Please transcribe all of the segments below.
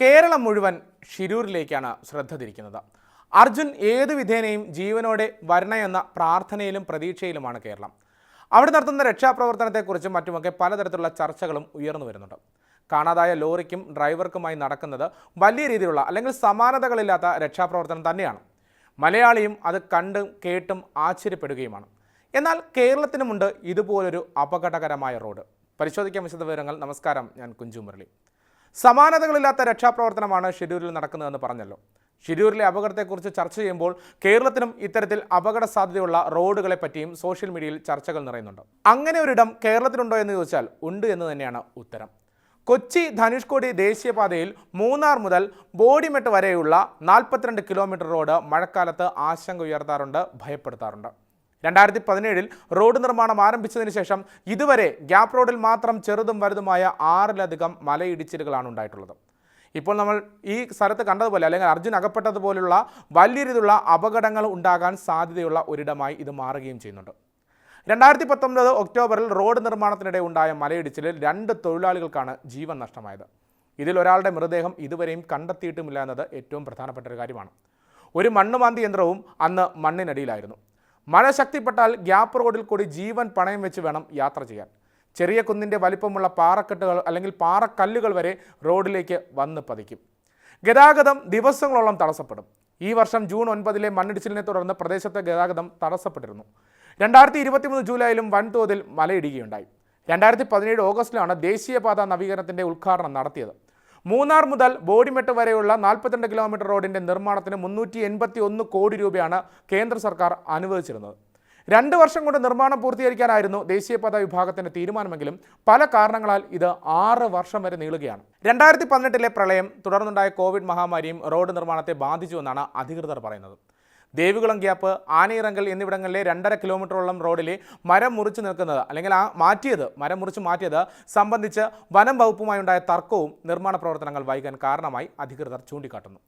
കേരളം മുഴുവൻ ഷിരൂരിലേക്കാണ് ശ്രദ്ധ തിരിക്കുന്നത്. അർജുൻ ഏതു വിധേനയും ജീവനോടെ വരണയെന്ന പ്രാർത്ഥനയിലും പ്രതീക്ഷയിലുമാണ് കേരളം. അവിടെ നടത്തുന്ന രക്ഷാപ്രവർത്തനത്തെക്കുറിച്ചും മറ്റുമൊക്കെ പലതരത്തിലുള്ള ചർച്ചകളും ഉയർന്നു വരുന്നുണ്ട്. കാണാതായ ലോറിക്കും ഡ്രൈവർക്കുമായി നടക്കുന്നത് വലിയ രീതിയിലുള്ള അല്ലെങ്കിൽ സമാനതകളില്ലാത്ത രക്ഷാപ്രവർത്തനം തന്നെയാണ്. മലയാളിയും അത് കണ്ടും കേട്ടും ആശ്ചര്യപ്പെടുകയുമാണ്. എന്നാൽ കേരളത്തിനുമുണ്ട് ഇതുപോലൊരു അപകടകരമായ റോഡ്. പരിശോധിക്കാൻ വിശദവിവരങ്ങൾ. നമസ്കാരം. ഞാൻ കുഞ്ചു മുരളി. സമാനതകളില്ലാത്ത രക്ഷാപ്രവർത്തനമാണ് ഷിരൂരിൽ നടക്കുന്നതെന്ന് പറഞ്ഞല്ലോ. ഷിരൂരിലെ അപകടത്തെക്കുറിച്ച് ചർച്ച ചെയ്യുമ്പോൾ കേരളത്തിനും ഇത്തരത്തിൽ അപകട സാധ്യതയുള്ള റോഡുകളെ പറ്റിയും സോഷ്യൽ മീഡിയയിൽ ചർച്ചകൾ നിറയുന്നുണ്ട്. അങ്ങനെ ഒരിടം കേരളത്തിലുണ്ടോ എന്ന് ചോദിച്ചാൽ ഉണ്ട് എന്ന് തന്നെയാണ് ഉത്തരം. കൊച്ചി ധനുഷ്കോടി ദേശീയപാതയിൽ മൂന്നാർ മുതൽ ബോഡിമെട്ട് വരെയുള്ള നാൽപ്പത്തിരണ്ട് കിലോമീറ്റർ റോഡ് മഴക്കാലത്ത് ആശങ്ക ഉയർത്താറുണ്ട് ഭയപ്പെടുത്താറുണ്ട്. രണ്ടായിരത്തി പതിനേഴിൽ റോഡ് നിർമ്മാണം ആരംഭിച്ചതിന് ശേഷം ഇതുവരെ ഗ്യാപ്പ് റോഡിൽ മാത്രം ചെറുതും വലുതുമായ ആറിലധികം മലയിടിച്ചിലുകളാണ് ഉണ്ടായിട്ടുള്ളത്. ഇപ്പോൾ നമ്മൾ ഈ സ്ഥലത്ത് കണ്ടതുപോലെ അല്ലെങ്കിൽ അർജുൻ അകപ്പെട്ടതുപോലുള്ള വലിയ രീതിയിലുള്ള അപകടങ്ങൾ ഉണ്ടാകാൻ സാധ്യതയുള്ള ഒരിടമായി ഇത് മാറുകയും ചെയ്യുന്നുണ്ട്. രണ്ടായിരത്തി പത്തൊമ്പത് ഒക്ടോബറിൽ റോഡ് നിർമ്മാണത്തിനിടെ ഉണ്ടായ മലയിടിച്ചിലിൽ രണ്ട് തൊഴിലാളികൾക്കാണ് ജീവൻ നഷ്ടമായത്. ഇതിൽ ഒരാളുടെ മൃതദേഹം ഇതുവരെയും കണ്ടെത്തിയിട്ടുമില്ല എന്നത് ഏറ്റവും പ്രധാനപ്പെട്ട ഒരു കാര്യമാണ്. ഒരു മണ്ണുമാന്തി യന്ത്രവും അന്ന് മണ്ണിനടിയിലായിരുന്നു. മഴ ശക്തിപ്പെട്ടാൽ ഗ്യാപ്പ് റോഡിൽ കൂടി ജീവൻ പണയം വെച്ച് വേണം യാത്ര ചെയ്യാൻ. ചെറിയ കുന്നിന്റെ വലിപ്പമുള്ള പാറക്കെട്ടുകൾ അല്ലെങ്കിൽ പാറക്കല്ലുകൾ വരെ റോഡിലേക്ക് വന്ന് പതിക്കും. ഗതാഗതം ദിവസങ്ങളോളം തടസ്സപ്പെടും. ഈ വർഷം ജൂൺ ഒൻപതിലെ മണ്ണിടിച്ചിലിനെ തുടർന്ന് പ്രദേശത്തെ ഗതാഗതം തടസ്സപ്പെട്ടിരുന്നു. രണ്ടായിരത്തി ഇരുപത്തിമൂന്ന് ജൂലൈയിലും വൻതോതിൽ മലയിടുകയുണ്ടായി രണ്ടായിരത്തി പതിനേഴ് ഓഗസ്റ്റിലാണ് ദേശീയപാത നവീകരണത്തിന്റെ ഉദ്ഘാടനം നടത്തിയത്. മൂന്നാർ മുതൽ ബോഡിമെട്ട് വരെയുള്ള നാൽപ്പത്തിരണ്ട് കിലോമീറ്റർ റോഡിന്റെ നിർമ്മാണത്തിന് മുന്നൂറ്റി കോടി രൂപയാണ് കേന്ദ്ര സർക്കാർ അനുവദിച്ചിരുന്നത്. രണ്ട് വർഷം കൊണ്ട് നിർമ്മാണം പൂർത്തീകരിക്കാനായിരുന്നു ദേശീയപാത വിഭാഗത്തിന്റെ തീരുമാനമെങ്കിലും പല കാരണങ്ങളാൽ ഇത് ആറ് വർഷം വരെ നീളുകയാണ്. രണ്ടായിരത്തി പതിനെട്ടിലെ പ്രളയം തുടർന്നുണ്ടായ കോവിഡ് മഹാമാരിയും റോഡ് നിർമ്മാണത്തെ ബാധിച്ചുവെന്നാണ് അധികൃതർ പറയുന്നത്. ദേവികുളം ഗ്യാപ്പ് ആനയിറങ്കൽ എന്നിവിടങ്ങളിലെ രണ്ടര കിലോമീറ്ററോളം റോഡിലെ മരം മുറിച്ച് നിൽക്കുന്നത് അല്ലെങ്കിൽ ആ മാറ്റിയത് മരം മുറിച്ച് മാറ്റിയത് സംബന്ധിച്ച് വനം വകുപ്പുമായി ഉണ്ടായ തർക്കവും നിർമ്മാണ പ്രവർത്തനങ്ങൾ വൈകാൻ കാരണമായി അധികൃതർ ചൂണ്ടിക്കാട്ടുന്നു.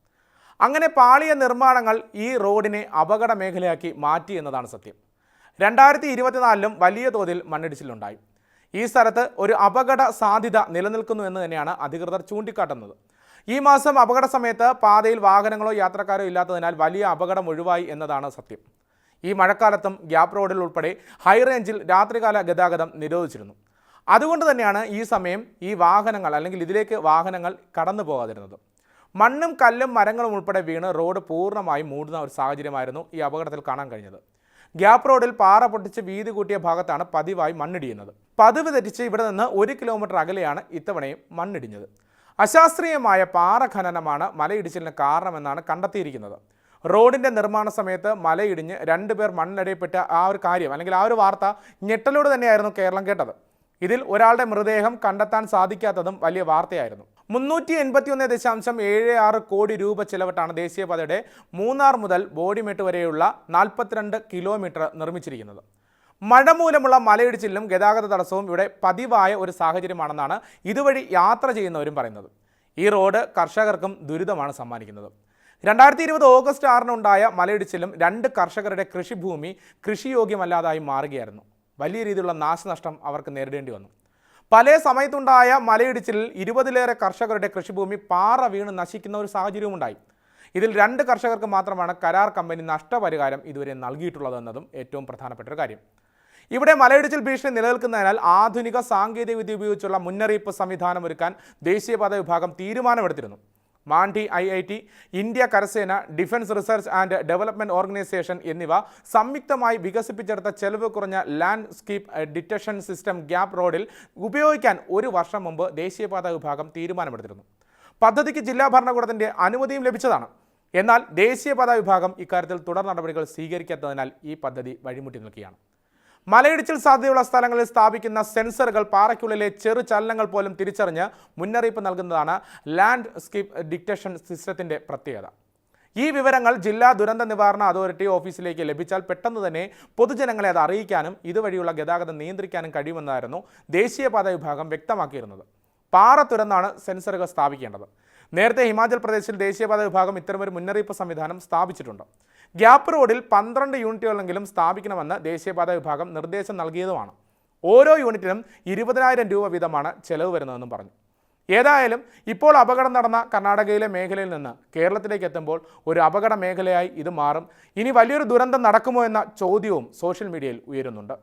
അങ്ങനെ പാളിയ നിർമ്മാണങ്ങൾ ഈ റോഡിനെ അപകട മേഖലയാക്കി മാറ്റി എന്നതാണ് സത്യം. രണ്ടായിരത്തി ഇരുപത്തിനാലിലും വലിയ തോതിൽ മണ്ണിടിച്ചിലുണ്ടായി. ഈ സ്ഥലത്ത് ഒരു അപകട സാധ്യത നിലനിൽക്കുന്നു എന്ന് തന്നെയാണ് അധികൃതർ ചൂണ്ടിക്കാട്ടുന്നത്. ഈ മാസം അപകട സമയത്ത് പാതയിൽ വാഹനങ്ങളോ യാത്രക്കാരോ ഇല്ലാത്തതിനാൽ വലിയ അപകടം ഒഴിവായി എന്നതാണ് സത്യം. ഈ മഴക്കാലത്തും ഗ്യാപ് റോഡിൽ ഉൾപ്പെടെ ഹൈ റേഞ്ചിൽ രാത്രികാല ഗതാഗതം നിരോധിച്ചിരുന്നു. അതുകൊണ്ട് തന്നെയാണ് ഈ സമയം ഈ വാഹനങ്ങൾ അല്ലെങ്കിൽ ഇതിലേക്ക് വാഹനങ്ങൾ കടന്നു പോകാതിരുന്നത്. മണ്ണും കല്ലും മരങ്ങളും ഉൾപ്പെടെ വീണ് റോഡ് പൂർണമായും മൂടുന്ന ഒരു സാഹചര്യമായിരുന്നു ഈ അപകടത്തിൽ കാണാൻ കഴിഞ്ഞത്. ഗ്യാപ് റോഡിൽ പാറ പൊട്ടിച്ച് വീതി കൂട്ടിയ ഭാഗത്താണ് പതിവായി മണ്ണിടിയുന്നത്. പതിവ് തെറ്റിച്ച് ഇവിടെ നിന്ന് ഒരു കിലോമീറ്റർ അകലെയാണ് ഇത്തവണയും മണ്ണിടിഞ്ഞത്. അശാസ്ത്രീയമായ പാറ ഖനനമാണ് മലയിടിച്ചിലിന് കാരണമെന്നാണ് കണ്ടെത്തിയിരിക്കുന്നത്. റോഡിന്റെ നിർമ്മാണ സമയത്ത് മലയിടിഞ്ഞ് രണ്ടുപേർ മണ്ണിടയിൽപ്പെട്ട ആ ഒരു കാര്യം അല്ലെങ്കിൽ ആ ഒരു വാർത്ത ഞെട്ടലോട് തന്നെയായിരുന്നു കേരളം കേട്ടത്. ഇതിൽ ഒരാളുടെ മൃതദേഹം കണ്ടെത്താൻ സാധിക്കാത്തതും വലിയ വാർത്തയായിരുന്നു. മുന്നൂറ്റി എൺപത്തി ഒന്ന് ദശാംശം ഏഴ് ആറ് കോടി രൂപ ചെലവിട്ടാണ് ദേശീയപാതയുടെ മൂന്നാർ മുതൽ ബോഡിമെട്ട് വരെയുള്ള നാൽപ്പത്തിരണ്ട് കിലോമീറ്റർ നിർമ്മിച്ചിരിക്കുന്നത്. മഴ മൂലമുള്ള മലയിടിച്ചിലും ഗതാഗത തടസ്സവും ഇവിടെ പതിവായ ഒരു സാഹചര്യമാണെന്നാണ് ഇതുവഴി യാത്ര ചെയ്യുന്നവരും പറയുന്നത്. ഈ റോഡ് കർഷകർക്കും ദുരിതമാണ് സമ്മാനിക്കുന്നത്. രണ്ടായിരത്തി ഇരുപത് ഓഗസ്റ്റ് ആറിനുണ്ടായ മലയിടിച്ചിലും രണ്ട് കർഷകരുടെ കൃഷിഭൂമി കൃഷിയോഗ്യമല്ലാതായി മാറുകയായിരുന്നു. വലിയ രീതിയിലുള്ള നാശനഷ്ടം അവർക്ക് നേരിടേണ്ടി വന്നു. പല സമയത്തുണ്ടായ മലയിടിച്ചിലിൽ ഇരുപതിലേറെ കർഷകരുടെ കൃഷിഭൂമി പാറ വീണ് നശിക്കുന്ന ഒരു സാഹചര്യവുമുണ്ടായി ഇതിൽ രണ്ട് കർഷകർക്ക് മാത്രമാണ് കരാർ കമ്പനി നഷ്ടപരിഹാരം ഇതുവരെ നൽകിയിട്ടുള്ളതെന്നതും ഏറ്റവും പ്രധാനപ്പെട്ട ഒരു കാര്യം. ഇവിടെ മലയിടിച്ചിൽ ഭീഷണി നിലനിൽക്കുന്നതിനാൽ ആധുനിക സാങ്കേതിക വിദ്യ ഉപയോഗിച്ചുള്ള മുന്നറിയിപ്പ് സംവിധാനം ഒരുക്കാൻ ദേശീയപാത വിഭാഗം തീരുമാനമെടുത്തിരുന്നു. Mandi I I T India കരസേന defence research and development organisation എന്നിവ സംയുക്തമായി വികസിപ്പിച്ചെടുത്ത ചെലവ് കുറഞ്ഞ ലാൻഡ്സ്കേപ്പ് ഡിറ്റക്ഷൻ സിസ്റ്റം ഗ്യാപ് റോഡിൽ ഉപയോഗിക്കാൻ ഒരു വർഷം മുമ്പ് ദേശീയപാത വിഭാഗം തീരുമാനമെടുത്തിരുന്നു. പദ്ധതിക്ക് ജില്ലാ ഭരണകൂടത്തിന്റെ അനുമതിയും ലഭിച്ചതാണ്. എന്നാൽ ദേശീയപാത വിഭാഗം ഇക്കാര്യത്തിൽ തുടർ നടപടികൾ സ്വീകരിക്കാത്തതിനാൽ ഈ പദ്ധതി വഴിമുട്ടി നിൽക്കുകയാണ്. മലയിടിച്ചിൽ സാധ്യതയുള്ള സ്ഥലങ്ങളിൽ സ്ഥാപിക്കുന്ന സെൻസറുകൾ പാറയ്ക്കുള്ളിലെ ചെറു ചലനങ്ങൾ പോലും തിരിച്ചറിഞ്ഞ് മുന്നറിയിപ്പ് നൽകുന്നതാണ് ലാൻഡ് സ്കിപ്പ് ഡിക്റ്റേഷൻ സിസ്റ്റത്തിന്റെ പ്രത്യേകത. ഈ വിവരങ്ങൾ ജില്ലാ ദുരന്ത നിവാരണ അതോറിറ്റി ഓഫീസിലേക്ക് ലഭിച്ചാൽ പെട്ടെന്ന് തന്നെ പൊതുജനങ്ങളെ അത് അറിയിക്കാനും ഇതുവഴിയുള്ള ഗതാഗതം നിയന്ത്രിക്കാനും കഴിയുമെന്നായിരുന്നു ദേശീയപാത വിഭാഗം വ്യക്തമാക്കിയിരുന്നത്. പാറ തുരന്നാണ് സെൻസറുകൾ സ്ഥാപിക്കേണ്ടത്. നേരത്തെ ഹിമാചൽ പ്രദേശിൽ ദേശീയപാത വിഭാഗം ഇത്തരമൊരു മുന്നറിയിപ്പ് സംവിധാനം സ്ഥാപിച്ചിട്ടുണ്ട്. ഗ്യാപ്പ് റോഡിൽ പന്ത്രണ്ട് യൂണിറ്റുകളെങ്കിലും സ്ഥാപിക്കണമെന്ന് ദേശീയപാത വിഭാഗം നിർദ്ദേശം നൽകിയതുമാണ്. ഓരോ യൂണിറ്റിനും ഇരുപതിനായിരം രൂപ വീതമാണ് ചെലവ് വരുന്നതെന്നും പറഞ്ഞു. ഏതായാലും ഇപ്പോൾ അപകടം നടന്ന കർണാടകയിലെ മേഖലയിൽ നിന്ന് കേരളത്തിലേക്ക് എത്തുമ്പോൾ ഒരു അപകട മേഖലയായി ഇത് മാറും. ഇനി വലിയൊരു ദുരന്തം നടക്കുമോ എന്ന ചോദ്യവും സോഷ്യൽ മീഡിയയിൽ ഉയരുന്നുണ്ട്.